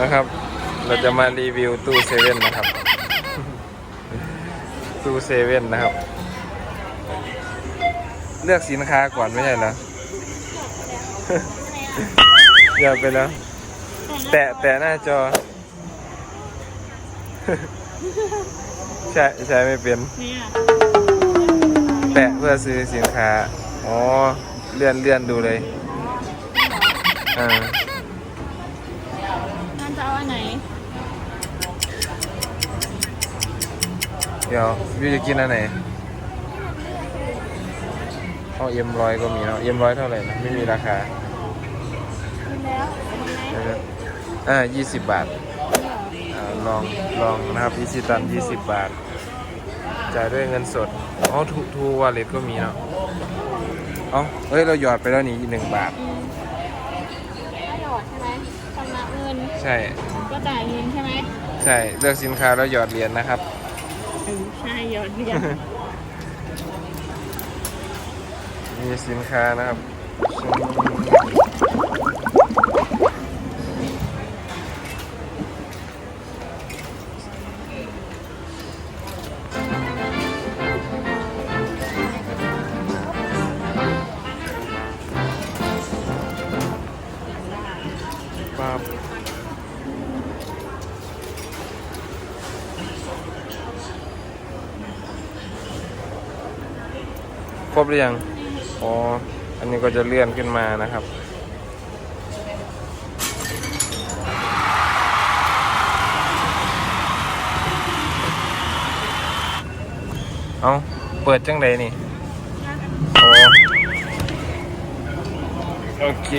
นะครับ เราจะมารีวิวตู้เซเว่นนะครับ ตู้เซเว่นนะครับ เลือกสินค้าก่อนไม่ใช่เหรออย่าไปแล้ว แตะแตะหน้าจอ ใช่ใช่ไม่เป็นเนี่ยแตะเพื่อซื้อสินค้า อ๋อ เลื่อนเลื่อนดูเลย อ่า เดี๋ยววิวจะกินอันไหนเอาเอ็มร้อยก็มีเนาะเอ็มร้อยเท่าไหร่นะไม่มีราคากินแล้วเอาไหมเดี๋ยวๆอ่ายี่สิบบาทอ่าลองลองนะครับอีซิตันยี่สิบบาท จ่ายด้วยเงินสดอ๋อทูทูวอลเล็ตก็มีเนาะเอ๋อเฮ้ย เราหยอดไปแล้วนี่หนึ่งบาทอืมถ้าหยอดใช่ไหมชำระเงินใช่ ก็จ่ายเงินใช่ไหม ใช่ เลือกสินค้าแล้วหยอดเหรียญนะครับเออ ใช่หยอดเรียนมีสินค้านะครับปั๊บ ครบหรือยัง อ๋อ อันนี้ก็จะเลื่อนขึ้นมานะครับ เอาเปิดจังไดนี่โอโอเค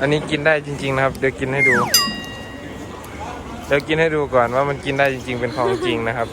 อันนี้กินได้จริง ๆ นะครับ เดี๋ยวกินให้ดู เดี๋ยวกินให้ดูก่อนว่ามันกินได้จริง ๆ เป็นของจริงนะครับ